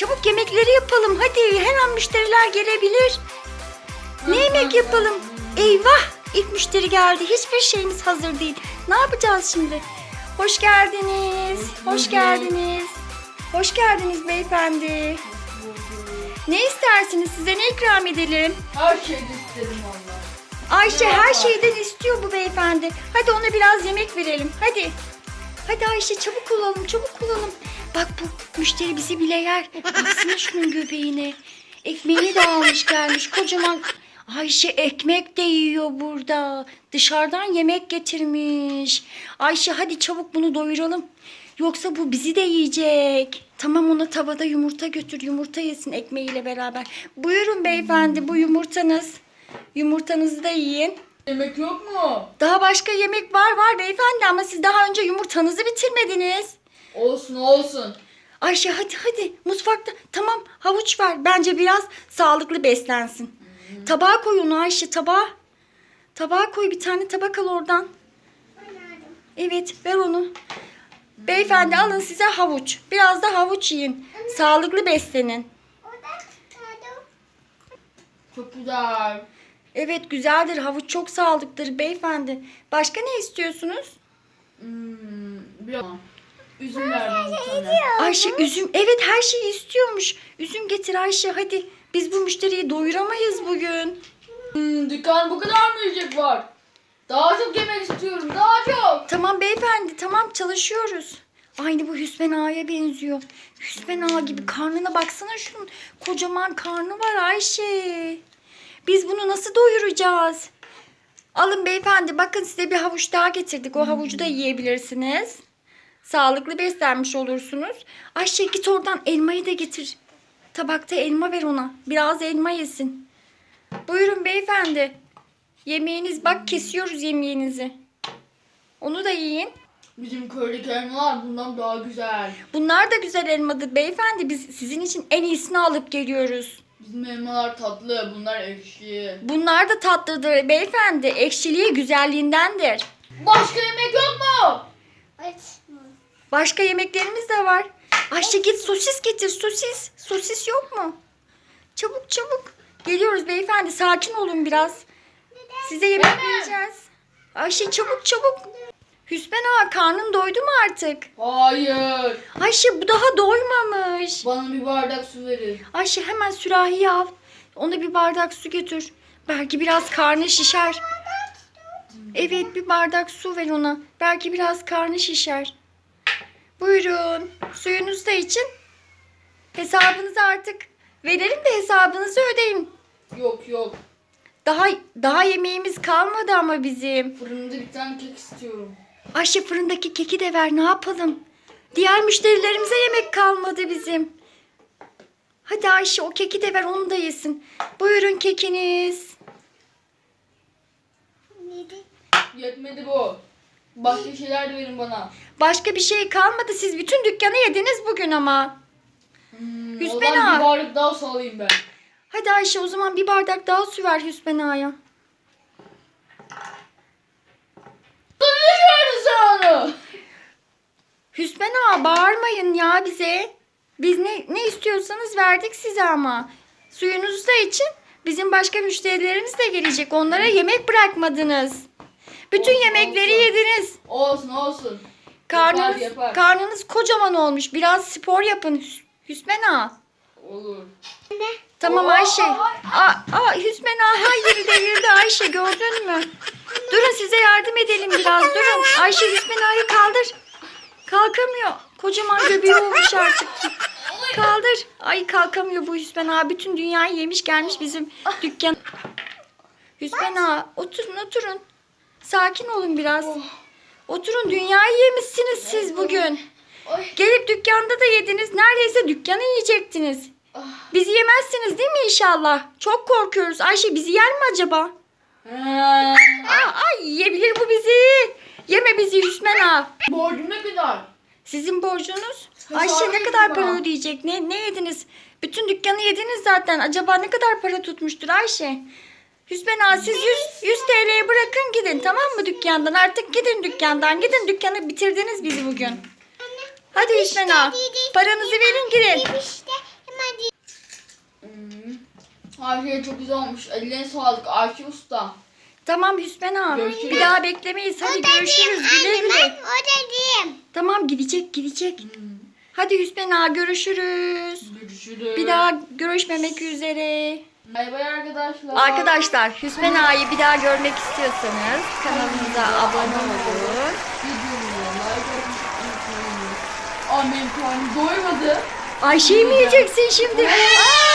Çabuk yemekleri yapalım. Hadi her an müşteriler gelebilir. Ne yemek yapalım? Eyvah! İlk müşteri geldi. Hiçbir şeyimiz hazır değil. Ne yapacağız şimdi? Hoş geldiniz. Hoş geldiniz. Hoş geldiniz beyefendi. Ne istersiniz? Size ne ikram edelim? Her şeyi istedim valla. Ayşe her şeyden istiyor bu beyefendi. Hadi ona biraz yemek verelim. Hadi. Hadi Ayşe çabuk olalım, çabuk olalım. Bak bu müşteri bizi bile yer. Baksana şunun göbeğine. Ekmeğini de almış gelmiş kocaman. Ayşe ekmek de yiyor burada. Dışarıdan yemek getirmiş. Ayşe hadi çabuk bunu doyuralım. Yoksa bu bizi de yiyecek. Tamam ona tavada yumurta götür. Yumurta yesin ekmeğiyle beraber. Buyurun beyefendi bu yumurtanız. Yumurtanızı da yiyin. Yemek yok mu? Daha başka yemek var var beyefendi ama siz daha önce yumurtanızı bitirmediniz. Olsun olsun. Ayşe hadi hadi mutfakta tamam havuç var. Bence biraz sağlıklı beslensin. Tabağa koy onu Ayşe tabağa. Tabağa koy bir tane tabak al oradan. Evet ver onu. Beyefendi alın size havuç. Biraz da havuç yiyin. Sağlıklı beslenin. Çok güzel. Evet güzeldir havuç çok sağlıklıdır beyefendi. Başka ne istiyorsunuz? Hmm, biraz. Üzüm ver bana bir tane. Ayşe üzüm evet her şeyi istiyormuş. Üzüm getir Ayşe hadi. Biz bu müşteriyi doyuramayız bugün. Hmm, dükkan bu kadar mı yiyecek var? Daha çok yemek istiyorum. Daha çok. Tamam beyefendi tamam çalışıyoruz. Aynı bu Hüsmen Ağa'ya benziyor. Hüsmen Ağa gibi karnına baksana şunun. Kocaman karnı var Ayşe. Biz bunu nasıl doyuracağız? Alın beyefendi bakın size bir havuç daha getirdik. O havucu da yiyebilirsiniz. Sağlıklı beslenmiş olursunuz. Ayşe git oradan elmayı da getir. Tabakta elma ver ona. Biraz elma yesin. Buyurun beyefendi. Yemeğiniz bak kesiyoruz yemeğinizi. Onu da yiyin. Bizim köydeki elmalar bundan daha güzel. Bunlar da güzel elmadır beyefendi. Biz sizin için en iyisini alıp geliyoruz. Bizim elmalar tatlı. Bunlar ekşi. Bunlar da tatlıdır beyefendi. Ekşiliği güzelliğindendir. Başka yemek yok mu? Başka yemeklerimiz de var. Ayşe git sosis getir sosis. Sosis yok mu? Çabuk çabuk. Geliyoruz beyefendi. Sakin olun biraz. Size yemek vereceğiz. Ayşe çabuk çabuk. Hüsmen ağa karnın doydu mu artık? Hayır. Ayşe bu daha doymamış. Bana bir bardak su verin. Ayşe hemen sürahiyi al. Ona bir bardak su götür. Belki biraz karnı şişer. Evet bir bardak su ver ona. Belki biraz karnı şişer. Buyurun. Suyunuzu da için. Hesabınızı artık verelim de hesabınızı ödeyin. Yok yok. Daha daha yemeğimiz kalmadı ama bizim. Fırında bir tane kek istiyorum. Ayşe fırındaki keki de ver ne yapalım? Diğer müşterilerimize yemek kalmadı bizim. Hadi Ayşe o keki de ver onu da yesin. Buyurun kekiniz. Yetmedi bu. Başka şeyler de verin bana. Başka bir şey kalmadı. Siz bütün dükkanı yediniz bugün ama. Hmm, Hüsmen ağa. bir bardak daha su alayım ben. Hadi Ayşe o zaman bir bardak daha su ver Hüsmen Ağa'ya. Konuşuyoruz onu. Hüsmen Ağa bağırmayın ya bize. Biz ne, ne istiyorsanız verdik size ama. Suyunuzu da için bizim başka müşterilerimiz de gelecek. Onlara yemek bırakmadınız. Bütün Olsun, yemekleri olsun. yediniz. Olsun olsun. Karnınız, Yapar, yapar. karnınız kocaman olmuş. Biraz spor yapın Hüs- Hüsmen Ağa. Olur. Tamam Oo, Ayşe. ay, Aa, aa, Hüsmen Ağa her yeri devirdi Ayşe gördün mü? Durun size yardım edelim biraz durun. Ayşe Hüsmen Ağa'yı kaldır. Kalkamıyor. Kocaman göbeği olmuş artık. Kaldır. Ay kalkamıyor bu Hüsmen Ağa. Bütün dünyayı yemiş gelmiş bizim dükkan. Hüsmen Ağa oturun oturun. Sakin olun biraz. Oturun dünyayı yemişsiniz siz bugün. Ay. Gelip dükkanda da yediniz. Neredeyse dükkanı yiyecektiniz. Ah. Bizi yemezsiniz değil mi inşallah? Çok korkuyoruz. Ayşe bizi yer mi acaba? Ha. Aa, ay yiyebilir bu bizi. Yeme bizi Hüsmen ağa. Borcum ne kadar? Sizin borcunuz? Hesabı Ayşe ne kadar para bana. ödeyecek? Ne, ne yediniz? Bütün dükkanı yediniz zaten. Acaba ne kadar para tutmuştur Ayşe? Hüsmen ağa siz 100, 100 TL'ye bırakın gidin tamam mı dükkandan? Artık gidin dükkandan. Gidin dükkanı bitirdiniz bizi bugün. Hadi Hüsmen ağa. Paranızı verin gidin. İşte Her şey çok güzel olmuş. Eline sağlık Ayşe Usta. Tamam Hüsmen ağa. Görüşürüz. Bir daha beklemeyiz. Hadi görüşürüz. Güle güle. o dediğim. Tamam gidecek gidecek. Hadi Hüsmen ağa görüşürüz. Görüşürüz. Bir daha görüşmemek üzere. Bay bay arkadaşlar. Arkadaşlar Hüsmen ağayı bir daha görmek istiyorsanız kanalımıza abone olun. Videomuza like benim karnım doymadı. Ayşe'yi mi yiyeceksin şimdi? Aa!